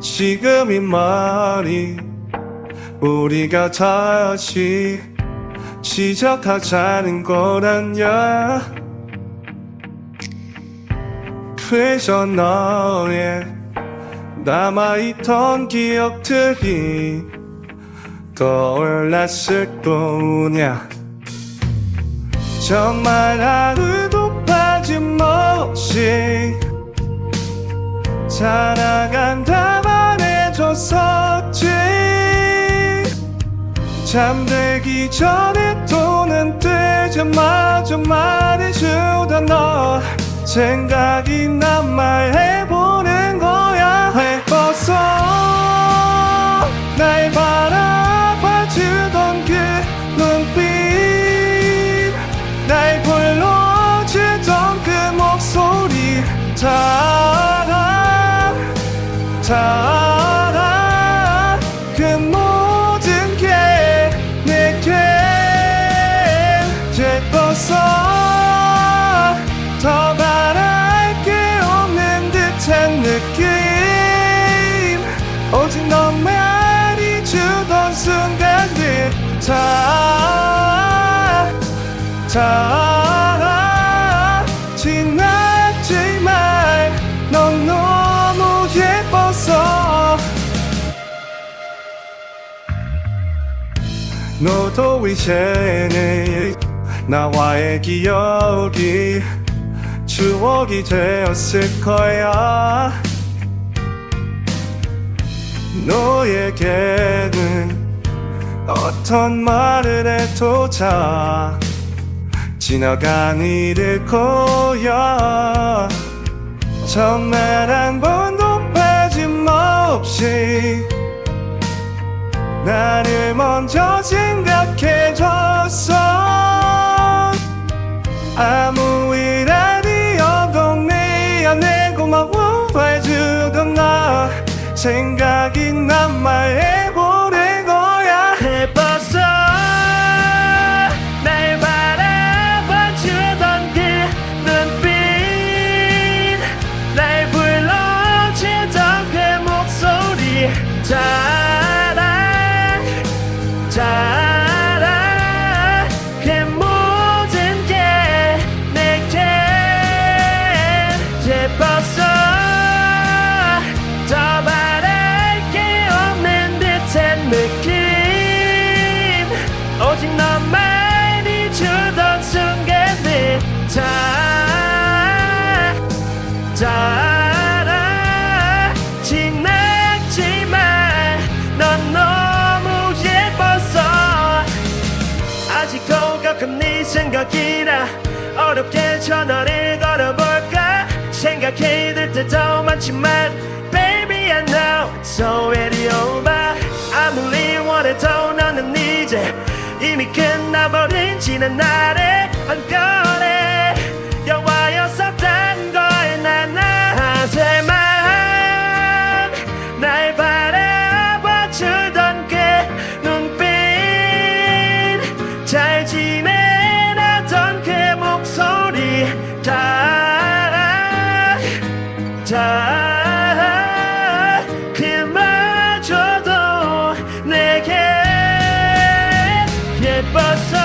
지금 이 말이 우리가 다시 시작하자는 거란야. 그래서 너의 남아있던 기억들이 떠올랐을 뿐이야. 정말 하루도 빠짐없이 살아간다만 해줬었지. 잠들기 전에 또는 뜨자마자 말해주던 너 생각이 난 말해보는 거야. 해봤어. 날 바라봐주던 그 눈빛. 날 불러주던 그 목소리. 다 다, 너도 이제는 나와의 기억이 추억이 되었을 거야. 너에게는 어떤 말을 해도 다 지나간 일일 거야. 정말 한 번도 빠짐없이 나를 먼저 생각해줬어. 아무 일 아니어도 내 안에 고마워해주던 나. 생각이 난 말해 자라 지났지만 넌 너무 예뻤어 아직도 가끔 네 생각이 나 어렵게 전화를 걸어볼까 생각해 들 때도 많지만 Baby I know it's already over. 아무리 원해도 너는 이제 이미 끝나버린 지난 한결에 다 그마저도 내게 예뻤어